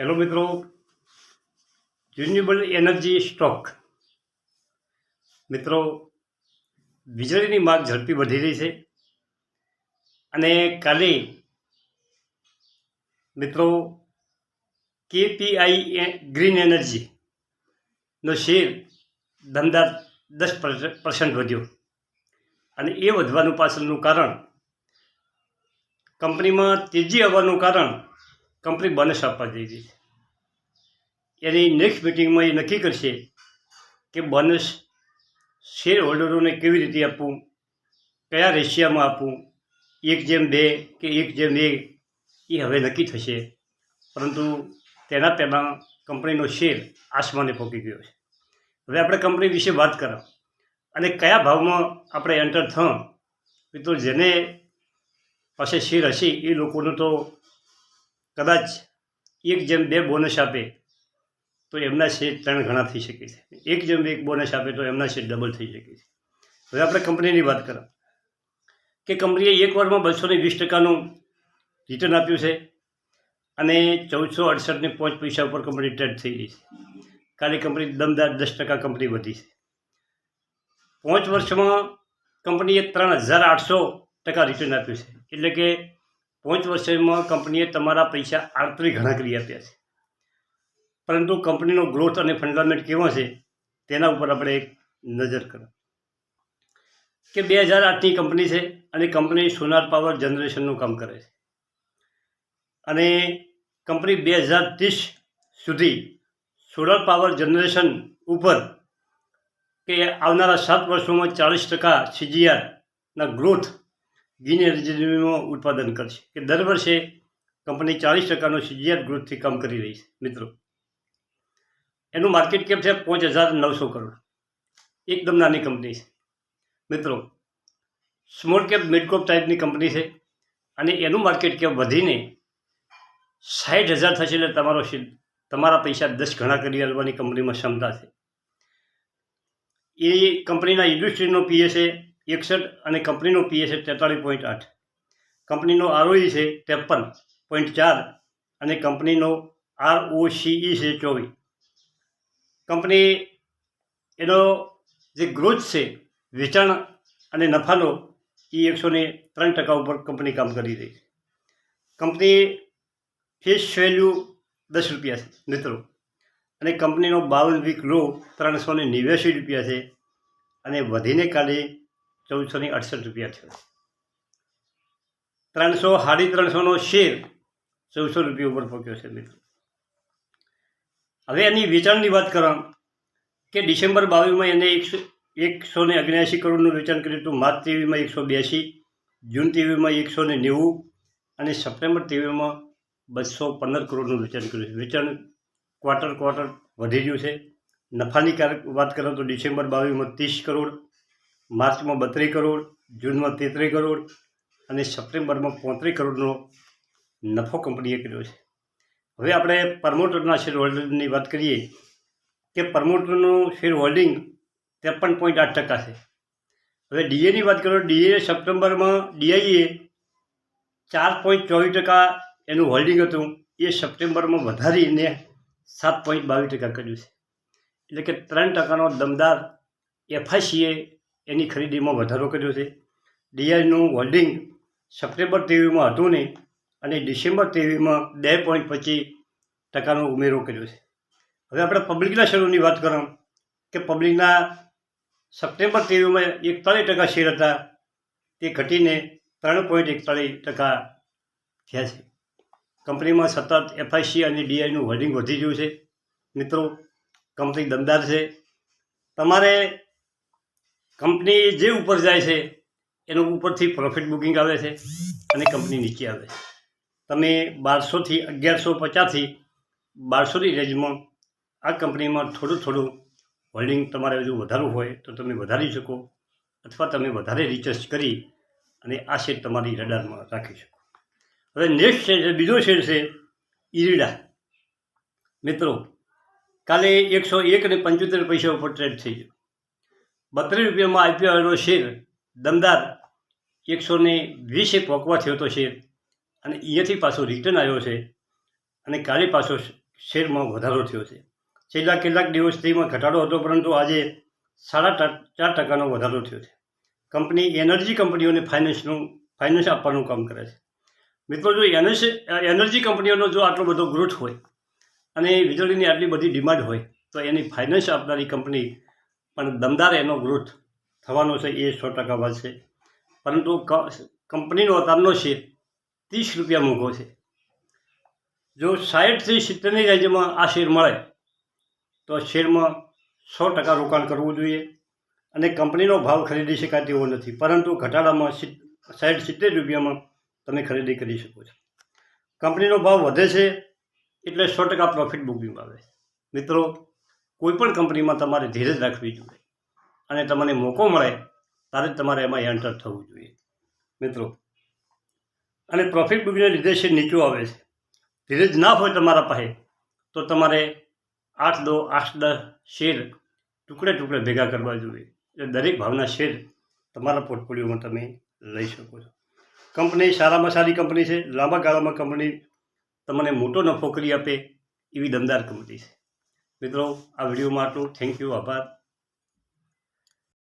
Hello મિત્રો. Renewable energy stock મિત્રો, વીજળીની માગ ઝડપી વધી રહી છે અને કાલે મિત્રો, કેપીઆઈ ગ્રીન એનર્જીનો શેર ધંધા દસ પર્સન્ટ વધ્યો. અને એ વધવાનું પાછળનું કારણ કંપનીમાં તેજી આવવાનું કારણ કંપની બોનસ આપવા જઈ રહી એની નેક્સ્ટ મિટિંગમાં એ નક્કી કરશે કે બોનસ શેર હોલ્ડરોને કેવી રીતે આપવું, કયા રેશિયામાં આપવું, એક જેમ બે કે એક જેમ એક, એ હવે નક્કી થશે. પરંતુ તેના પહેલાં કંપનીનો શેર આસમાને પહોંચી ગયો છે. હવે આપણે કંપની વિશે વાત કરો અને કયા ભાવમાં આપણે એન્ટર થયું તો જેને પાસે શેર હશે એ લોકોનું તો કદાચ એક જેમ બે બોનસ આપે, તો એમના શેર ત્રણ ઘણા થઈ શકે છે. એક જેમ એક બોનસ આપે, તો એમના શેર ડબલ થઈ શકે છે. હવે આપણે કંપનીની વાત કરો કે કંપનીએ એક વારમાં બસો ને વીસ ટકાનું રિટર્ન આપ્યું છે અને ચૌદસો અડસઠને પાંચ પૈસા ઉપર કંપની ટ્રેડ થઈ રહી છે. કાલે કંપની દમદાર દસ ટકા કંપની વધી છે. પાંચ વર્ષમાં કંપનીએ ત્રણ હજાર આઠસો ટકા રિટર્ન આપ્યું છે. એટલે કે પાંચ વર્ષમાં કંપનીએ તમારા પૈસા આડત્રીસ ઘણા કરી આપ્યા છે. પરંતુ કંપનીનો ગ્રોથ અને ફંડામેન્ટ કેવો છે, તેના ઉપર આપણે એક નજર કરો. કે બે હજાર આઠની કંપની છે અને કંપની સોનાર પાવર જનરેશનનું કામ કરે છે. અને કંપની બે હજાર ત્રીસ સુધી સોલાર પાવર જનરેશન ઉપર કે આવનારા સાત વર્ષોમાં ચાલીસ ટકા સીજીઆરના ગ્રોથ ગ્રીન એનર્જીમાં ઉત્પાદન કરશે, કે દર વર્ષે કંપની ચાલીસ ટકાનો સીજીઆર ગ્રોથથી કામ કરી રહી છે, મિત્રો. એનું માર્કેટ કેપ છે પાંચ હજાર નવસો કરોડ. એકદમ નાની કંપની છે. મિત્રો સ્મોલ કેપ મિડકોપ ટાઈપની કંપની છે અને એનું માર્કેટ કેપ વધીને સાઠ હજાર થશે એટલે તમારો તમારા પૈસા દસ ગણા કરી આલવાની કંપનીમાં ક્ષમતા છે. એ કંપનીના ઇન્ડસ્ટ્રીનો પીએ છે એકસઠ અને કંપનીનો પીએ છે તેતાળીસ પોઈન્ટ આઠ. કંપનીનો આરઓઈ છે ત્રેપન પોઈન્ટ ચાર અને કંપનીનો આરઓસીઈ સીઈ છે ચોવીસ. કંપની એનો જે ગ્રોથ છે, વેચાણ અને નફાનો, એ એકસો ને ત્રણ ટકા ઉપર કંપની કામ કરી રહી છે. કંપની ફેસ વેલ્યુ દસ રૂપિયા છે, મિત્રો. અને કંપનીનો બાવન વીક લો ત્રણસો ને નેવ્યાસી રૂપિયા છે અને વધીને કાલે ચૌદસો ને અડસઠ રૂપિયા થયો. ત્રણસો, સાડી ત્રણસોનો શેર ચૌદસો રૂપિયા ઉપર પહોંચ્યો છે મિત્રો. હવે એની વેચાણની વાત કરો કે ડિસેમ્બર બાવીસમાં એને એકસો એકસો ને અગ્યાસી કરોડનું વેચાણ કર્યું હતું. માર્ચ ટીવીમાં એકસો બ્યાસી જૂન ટીવીમાં એકસો ને નેવું અને સપ્ટેમ્બર ટીવીમાં બસો પંદર કરોડનું વેચાણ કર્યું છે. વેચાણ ક્વાર્ટર ક્વાર્ટર વધી રહ્યું છે. નફાની વાત કરો તો ડિસેમ્બર બાવીસમાં ત્રીસ કરોડ માર્ચમાં બત્રીસ કરોડ, જૂનમાં તેત્રીસ કરોડ અને સપ્ટેમ્બરમાં પોત્રીસ કરોડનો નફો કંપનીએ કર્યો છે. હવે આપણે પ્રમોટરના શેર હોલ્ડરની વાત કરીએ કે પ્રમોટરનું શેર હોલ્ડિંગ ત્રેપન પોઈન્ટ આઠ ટકા છે. હવે ડીએની વાત કરો ડીએ સપ્ટેમ્બરમાં ડીઆઈએ ચાર પોઈન્ટ ચોવીસ ટકા એનું હોલ્ડિંગ હતું. એ સપ્ટેમ્બરમાં વધારીને સાત પોઈન્ટ બાવીસ ટકા કર્યું છે. એટલે કે ત્રણ ટકાનો દમદાર એફઆઈસીએ એની ખરીદીમાં વધારો કર્યો છે. ડીઆઈનું હોલ્ડિંગ સપ્ટેમ્બર તેવીમાં હતું નહીં, અને ડિસેમ્બર તેવીમાં બે પોઈન્ટ પચીસ ટકાનો ઉમેરો કર્યો છે. હવે આપણે પબ્લિકના શેરોની વાત કરો કે પબ્લિકના સપ્ટેમ્બર તેવીમાં એકતાલીસ ટકા શેર હતા, તે ઘટીને ત્રણ પોઈન્ટ એકતાલીસ ટકા થયા છે. કંપનીમાં સતત એફઆઈસી અને ડીઆઈનું હોલ્ડિંગ વધી ગયું છે. મિત્રો, કંપની દમદાર છે. તમારે કંપની જે ઉપર જાય છે, એનું ઉપરથી પ્રોફિટ બુકિંગ આવે છે અને કંપની નીચે આવે છે. તમે બારસોથી અગિયારસો પચાસથી બારસોની રેન્જમાં આ કંપનીમાં થોડું થોડું હોલ્ડિંગ તમારે હજુ વધારવું હોય તો તમે વધારી શકો અથવા તમે વધારે રિસર્ચ કરી અને આ શેર તમારી રડારમાં રાખી શકો. હવે નેક્સ્ટ શેર છે બીજો શેર છે, ઈરડા. મિત્રો, કાલે એકસો એક અને પંચોતેર પૈસા ઉપર ટ્રેડ થઈ ગયો. બત્રીસ રૂપિયામાં આપ્યો એનો શેર દમદાર એકસો ને વીસે પોકવા થયો હતો શેર. અને અહીંયાથી પાછો રિટર્ન આવ્યો છે. અને કાલે પાછો શેરમાં વધારો થયો છે. છેલ્લા કેટલાક દિવસથી એમાં ઘટાડો હતો, પરંતુ આજે સાડા ચાર ટકાનો વધારો થયો છે. કંપની એનર્જી કંપનીઓને ફાઇનાન્સનું ફાઇનાન્સ આપવાનું કામ કરે છે. મિત્રો, જો એનર્જી કંપનીઓનો જો આટલો બધો ગ્રોથ હોય અને વીજળીની આટલી બધી ડિમાન્ડ હોય, તો એની ફાઇનાન્સ આપનારી કંપની પણ દમદાર એનો ગ્રોથ થવાનો છે, એ સો ટકા વાત છે. પરંતુ કંપનીનો અત્યારનો શેર ત્રીસ રૂપિયા મૂકો છે. જો સાઠથી સિત્તેરની રેન્જમાં આ શેર મળે, તો શેરમાં સો ટકા રોકાણ કરવું જોઈએ અને કંપનીનો ભાવ ખરીદી શકાય તેવો નથી. પરંતુ ઘટાડામાં સાહીઠ સિત્તેર રૂપિયામાં તમે ખરીદી કરી શકો છો. કંપનીનો ભાવ વધે છે, એટલે સો ટકા પ્રોફિટ બુકિંગ આવે મિત્રો કોઈ પણ કંપનીમાં તમારે ધીરજ રાખવી જોઈએ અને તમને મોકો મળે ત્યારે જ તમારે એમાં એન્ટર થવું જોઈએ. મિત્રો, અને પ્રોફિટ બુકને લીધે છે નીચું આવે છે. ધીરજ ના હોય તમારા પાસે તો તમારે આઠ દો, આઠ દસ શેર ટુકડે ટુકડે ભેગા કરવા જોઈએ. એટલે દરેક ભાવના શેર તમારા પોર્ટફોલિયોમાં તમે લઈ શકો છો. કંપની સારામાં સારી કંપની છે, લાંબા ગાળામાં કંપની તમને મોટો નફો કરી આપે એવી દમદાર કંપની છે. મિત્રો આ વિડીયોમાં આટલું થેન્ક યુ આભાર.